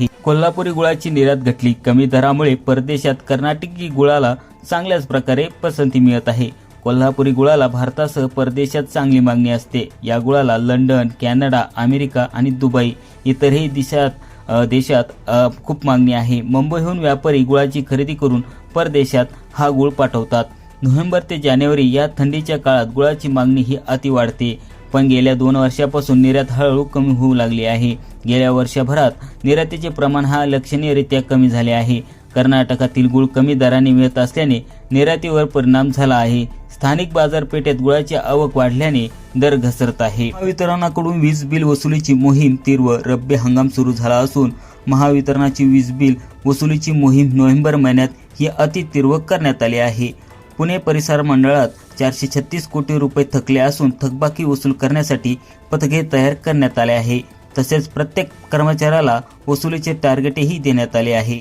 नाही कोल्हापुरी गुळाची निर्यात घटली. कमी दरामुळे परदेशात कर्नाटकी गुळाला चांगल्याच प्रकारे पसंती मिळत आहे. कोल्हापुरी गुळाला भारतासह परदेशात चांगली मागणी असते. या गुळाला लंडन कॅनडा अमेरिका आणि दुबई इतरही देशात देशात खूप मागणी आहे. मुंबईहून व्यापारी गुळाची खरेदी करून परदेशात हा गुळ पाठवतात. नोव्हेंबर ते जानेवारी या थंडीच्या काळात गुळाची मागणी ही अति वाढते. पण गेल्या दोन वर्षापासून निर्यात हळूहळू कमी होऊ लागली आहे. गेल्या वर्षभरात निर्यातीचे प्रमाण हा लक्षणीयरित्या कमी झाले आहे. कर्नाटकातील गुळ कमी दराने मिळत असल्याने निर्यातीवर परिणाम झाला आहे. स्थानिक बाजारपेठेत गुळाची आवक वाढल्याने दर घसरत आहे. महावितरणाकडून वीज बिल वसुलीची मोहीम तीव्र रब्बी हंगाम सुरू झाला असून महावितरणाची वीज बिल वसुलीची मोहीम नोव्हेंबर महिन्यात ही अति तीव्र करण्यात आली आहे. पुणे परिसर मंडळात चारशे छत्तीस कोटी रुपये थकले असून थकबाकी वसूल करण्यासाठी पथके तयार करण्यात आले आहे. तसेच प्रत्येक कर्मचाऱ्याला वसुलीचे टार्गेटही देण्यात आले आहे.